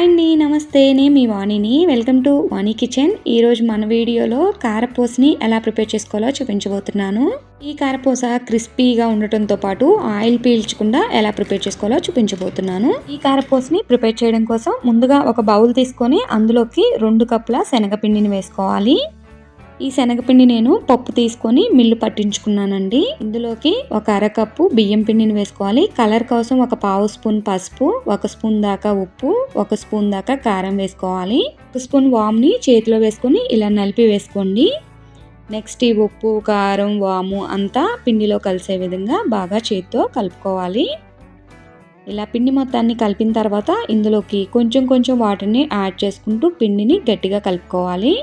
Hi అండి నమస్తే. నేను మీ వాణిని. Welcome to Vani kitchen. ఈరోజు మన వీడియోలో కారపూసని ఎలా ప్రిపేర్ చేసుకోవాలో చూపించబోతున్నాను. ఈ కారపూస క్రిస్పీగా ఉండటంతో పాటు ఆయిల్ పీల్చకుండా ఎలా ప్రిపేర్ చేసుకోవాలో చూపించబోతున్నాను. ఈ కారపూసని ప్రిపేర్ చేయడం కోసం ముందుగా ఒక బౌల్ తీసుకొని అందులోకి రెండు కప్పుల శనగపిండిని వేసుకోవాలి. ఈ శనగపిండి నేను పప్పు తీసుకొని మిల్లు పట్టించుకున్నానండి. ఇందులోకి ఒక అరకప్పు బియ్యం పిండిని వేసుకోవాలి. కలర్ కోసం ఒక పావు స్పూన్ పసుపు ఒక స్పూన్ దాకా ఉప్పు ఒక స్పూన్ దాకా కారం వేసుకోవాలి. ఒక స్పూన్ వామ్ని చేతిలో వేసుకొని ఇలా నలిపి వేసుకోండి. నెక్స్ట్ ఈ ఉప్పు కారం వాము అంతా పిండిలో కలిసే విధంగా బాగా చేతితో కలుపుకోవాలి. ఇలా పిండి మొత్తాన్ని కలిపిన తర్వాత ఇందులోకి కొంచెం కొంచెం వాటర్ని యాడ్ చేసుకుంటూ పిండిని గట్టిగా కలుపుకోవాలి.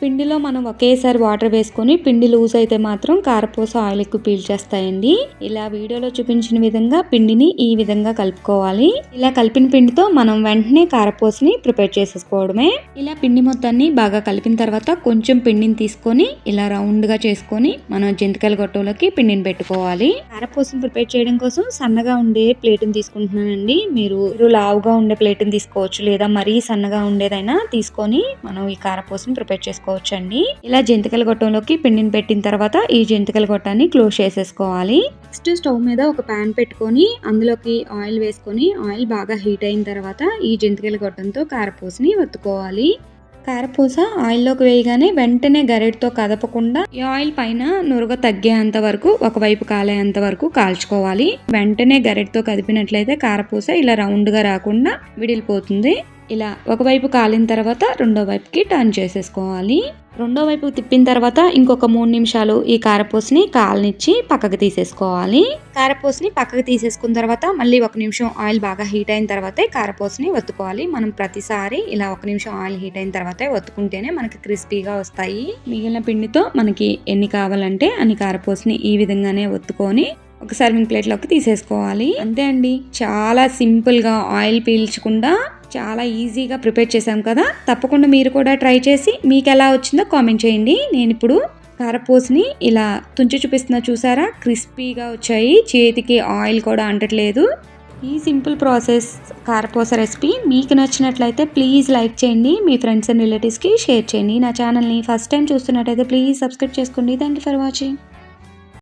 పిండిలో మనం ఒకేసారి వాటర్ వేసుకొని పిండి లూజ్ అయితే మాత్రం కారపూస ఆయిల్ ఎక్కువ పీల్చేస్తాయండి ఇలా వీడియోలో చూపించిన విధంగా పిండిని ఈ విధంగా కలుపుకోవాలి. ఇలా కలిపిన పిండితో మనం వెంటనే కారపూసని ప్రిపేర్ చేసేసుకోవడమే. ఇలా పిండి మొత్తాన్ని బాగా కలిపిన తర్వాత కొంచెం పిండిని తీసుకొని ఇలా రౌండ్గా చేసుకొని మనం జంతికల గొట్టంలోకి పిండిని పెట్టుకోవాలి. కారపూసను ప్రిపేర్ చేయడం కోసం సన్నగా ఉండే ప్లేట్ని తీసుకుంటున్నానండి. మీరు లావుగా ఉండే ప్లేట్ని తీసుకోవచ్చు లేదా మరీ సన్నగా ఉండేదైనా తీసుకొని మనం ఈ కారపూసని ప్రిపేర్ చేసుకోవాలి చేసుకోవచ్చండి ఇలా జంతికల గొట్టంలోకి పిండిని పెట్టిన తర్వాత ఈ జంతికల గొట్టాన్ని క్లోజ్ చేసేసుకోవాలి. నెక్స్ట్ స్టవ్ మీద ఒక ప్యాన్ పెట్టుకొని అందులోకి ఆయిల్ వేసుకొని ఆయిల్ బాగా హీట్ అయిన తర్వాత ఈ జంతికల గొట్టంతో కారపూసని ఒత్తుకోవాలి. కారపూస ఆయిల్లోకి వేయగానే వెంటనే గరెడ్తో కదపకుండా ఈ ఆయిల్ పైన నురగ తగ్గేంత వరకు ఒకవైపు కాలేంత వరకు కాల్చుకోవాలి. వెంటనే గరెడ్తో కదిపినట్లయితే కారపూస ఇలా రౌండ్గా రాకుండా విడిలిపోతుంది. ఇలా ఒకవైపు కాలిన తర్వాత రెండో వైపుకి టర్న్ చేసేసుకోవాలి. రెండో వైపు తిప్పిన తర్వాత ఇంకొక మూడు నిమిషాలు ఈ కారపూసని కాలనిచ్చి పక్కకు తీసేసుకోవాలి. కారపూసని పక్కకు తీసేసుకున్న తర్వాత మళ్ళీ ఒక నిమిషం ఆయిల్ బాగా హీట్ అయిన తర్వాతే కారపూసని వత్తుకోవాలి మనం ప్రతిసారి ఇలా ఒక నిమిషం ఆయిల్ హీట్ అయిన తర్వాతే వత్తుకుంటేనే మనకి క్రిస్పీగా వస్తాయి. మిగిలిన పిండితో మనకి ఎన్ని కావాలంటే అన్ని కారపూసని ఈ విధంగానే ఒత్తుకొని ఒక సర్వింగ్ ప్లేట్లోకి తీసేసుకోవాలి. అంతే అండి. చాలా సింపుల్గా ఆయిల్ పీల్చకుండా చాలా ఈజీగా ప్రిపేర్ చేసాం కదా? తప్పకుండా మీరు కూడా ట్రై చేసి మీకు ఎలా వచ్చిందో కామెంట్ చేయండి. నేను ఇప్పుడు కారపూసని ఇలా తుంచి చూపిస్తున్నా చూసారా? క్రిస్పీగా వచ్చాయి. చేతికి ఆయిల్ కూడా అంటట్లేదు. ఈ సింపుల్ ప్రాసెస్ కారపూస రెసిపీ మీకు నచ్చినట్లయితే ప్లీజ్ లైక్ చేయండి. మీ ఫ్రెండ్స్ అండ్ రిలేటివ్స్కి షేర్ చేయండి. నా ఛానల్ని ఫస్ట్ టైం చూస్తున్నట్టయితే ప్లీజ్ సబ్స్క్రైబ్ చేసుకోండి. Thank you for watching.